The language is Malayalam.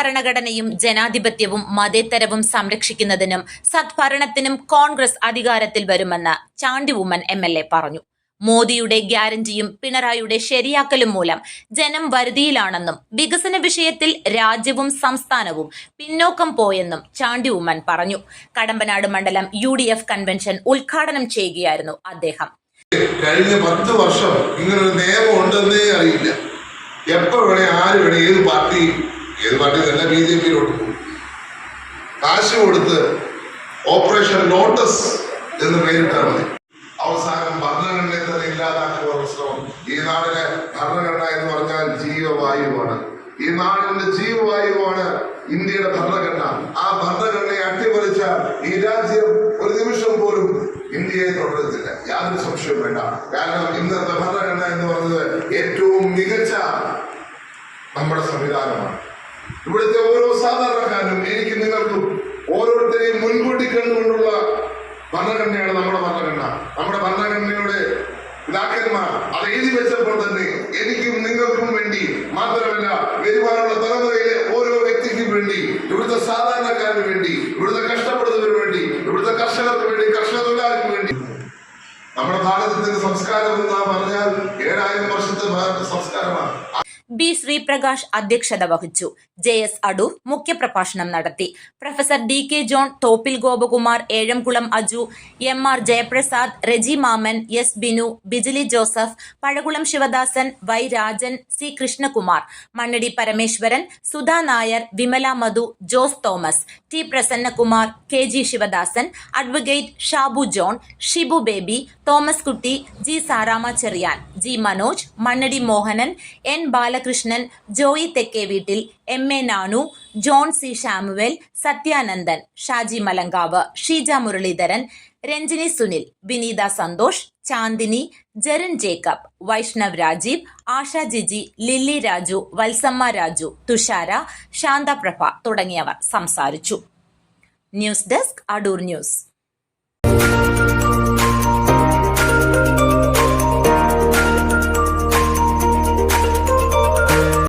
ഭരണഘടനയും ജനാധിപത്യവും മതേതരവും സംരക്ഷിക്കുന്നതിനും സദ്ഭരണത്തിനും കോൺഗ്രസ് അധികാരത്തിൽ വരുമെന്ന് Chandy Oommen M L A പറഞ്ഞു. മോദിയുടെ ഗ്യാരണ്ടിയും പിണറായിയുടെ ശരിയാക്കലും മൂലം ജനം വരുതിയിലാണെന്നും വികസന വിഷയത്തിൽ രാജ്യവും സംസ്ഥാനവും പിന്നോക്കം പോയെന്നും ചാണ്ടി ഉമ്മൻ പറഞ്ഞു. കടമ്പനാട് മണ്ഡലം യു കൺവെൻഷൻ ഉദ്ഘാടനം ചെയ്യുകയായിരുന്നു അദ്ദേഹം. കഴിഞ്ഞ പത്ത് വർഷം ഇങ്ങനൊരു നിയമം ഉണ്ടെന്നേ അറിയില്ല. എപ്പോ വേണേ ആര് വേണേ ഏത് പാർട്ടി ഏത് പാർട്ടി തന്നെ ബി ജെ പിയിലോട്ട് പോകും. കാശ് കൊടുത്ത് ഓപ്പറേഷൻ നോട്ടസ് എന്ന് പേരിട്ടാൽ മതി. അവസാനം ഭരണഘടനയെ തന്നെ ഇല്ലാതാക്കുക ശ്രമം. ഈ നാടിന് ഭരണഘടന എന്ന് പറഞ്ഞാൽ ജീവവായുവാണ്. ഈ നാടിന്റെ ജീവവായുവാണ് ഇന്ത്യയുടെ ഭരണഘടന. ആ ഭരണഘടനയെ അട്ടിമറിച്ച ഈ രാജ്യം ഒരു നിമിഷം പോലും ഇന്ത്യയെ തുടരത്തില്ല യാതൊരു സംശയവും വേണ്ട. കാരണം ഇന്നത്തെ ഭരണഘടന എന്ന് പറഞ്ഞത് ഏറ്റവും മികച്ച നമ്മുടെ സംവിധാനമാണ്. ഇവിടുത്തെ ഓരോ സാധാരണക്കാരനും എനിക്ക് നിങ്ങൾക്കും ഓരോരുത്തരെയും മുൻകൂട്ടി കണ്ടുകൊണ്ടുള്ള ഭരണഘടനയാണ് നമ്മുടെ ഭരണഘടന. നമ്മുടെ ഭരണഘടനയുടെ പിതാക്കന്മാർ അത് എഴുതി വെച്ചപ്പോൾ തന്നെ എനിക്കും നിങ്ങൾക്കും വേണ്ടി മാത്രമല്ല വരുവാനുള്ള തലമുറയിലെ ഓരോ വ്യക്തിക്കും വേണ്ടി ഇവിടുത്തെ സാധാരണക്കാരന് വേണ്ടി ഇവിടുത്തെ കഷ്ടപ്പെടുന്നവർക്ക് വേണ്ടി ഇവിടുത്തെ കർഷകർക്ക് വേണ്ടി കർഷക തൊഴിലാളിക്ക് വേണ്ടി. നമ്മുടെ ഭാരതത്തിന്റെ സംസ്കാരം എന്ന് പറഞ്ഞാൽ ഏഴായിരം വർഷത്തെ ഭാരത സംസ്കാരമാണ്. ബി ശ്രീപ്രകാശ് അധ്യക്ഷത വഹിച്ചു. ജെ എസ് അടൂർ മുഖ്യപ്രഭാഷണം നടത്തി. Professor D K John Thoppil Gopakumar Ezhamkulam Aju M R Jayaprasad Reji Mammen S Binu Bijili Joseph Pazhakulam Sivadasan Y Rajan C Krishnakumar Mannady Parameswaran Sudha Nair Vimala Madhu Jose Thomas T Prasannakumar K G Sivadasan advocate Shabu John Shibu Baby Thomas Kutty G Sarama Cherian G Manoj Mannady Mohanan N Balakrishnan Joy Thekke Veettil M A Nanu John C Samuel Sathyanandan Shaji Malankavu Sheeja Muraleedharan Ranjini Sunil Vineetha Santhosh Chandini Jaran Jacob Vaishnav Rajeev Asha Jiji Lilly Raju Valsamma Raju Thushara Santhaprabha തുടങ്ങിയവർ സംസാരിച്ചു. News desk Adoor news.